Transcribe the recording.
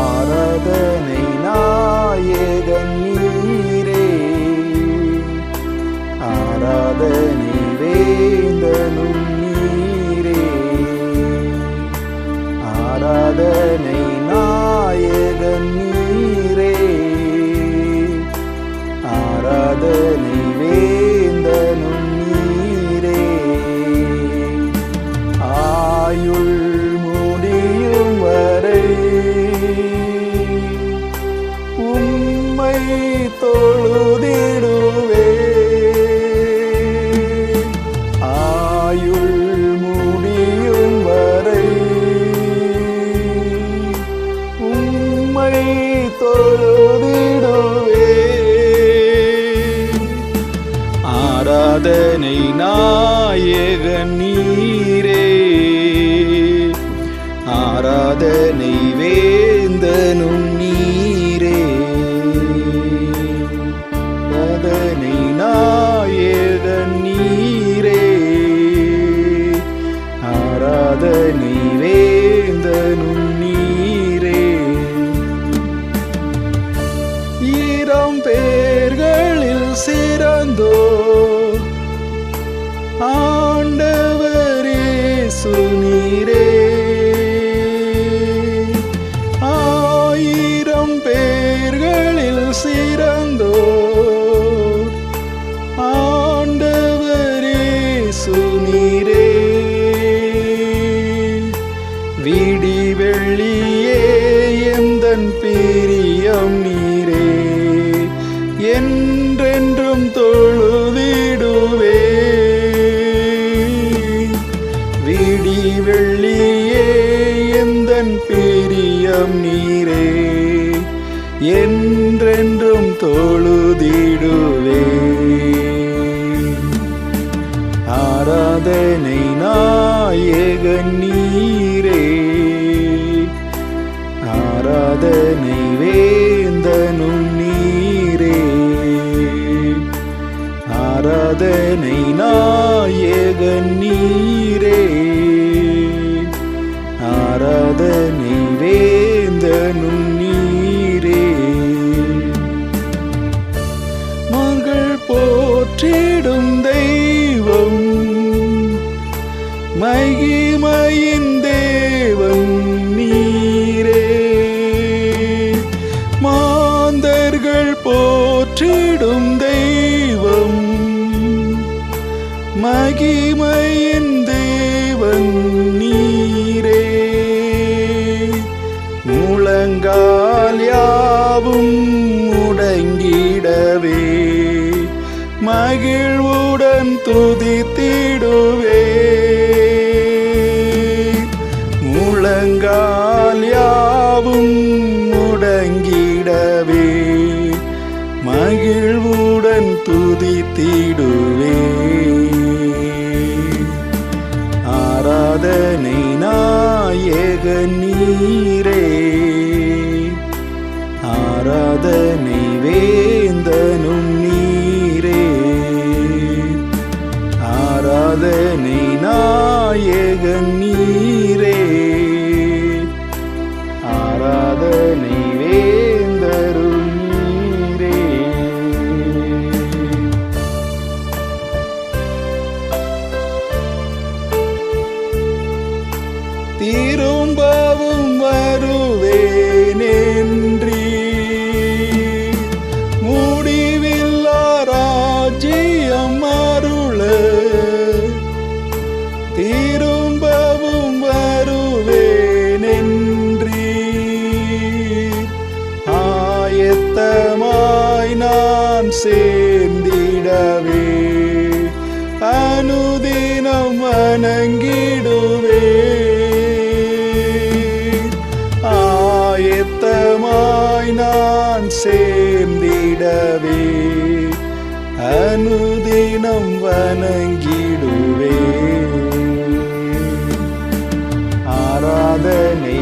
ஆராதனை ஆராதனை நாயக நீரே. ஆராதனை வேந்தனும் பிரியம் நீரே. என்றென்றும் தொழுதிடுவே. விடி வெள்ளியே எந்தன் பிரியம் நீரே. என்றென்றும் தொழுதிடுவே. ஆராதனை நாயகன் நீ நீரே. ஆராதனை வேந்தனும் நீரே. மகள் போற்றிடும் தெய்வம் மகிமையின் தேவம் நீரே. மாந்தர்கள் போற்றிடும் தெய்வம் மகிமையின் தேவன் நீரே. முழங்கால் யாவும் முடங்கிடவே. மகிழ்வுடன் துதித்திடுவே வேந்தனும் நீரே. ஆராதனை நாயக நீரே. ஆராதனை வேந்தரும் நீரே. தீரும் ஆண்டவே அனுதினம் வணங்கிடுவே ஆயத்தமாய் நான் சேர்ந்திடவே அனுதினம் வணங்கிடுவே ஆராதனை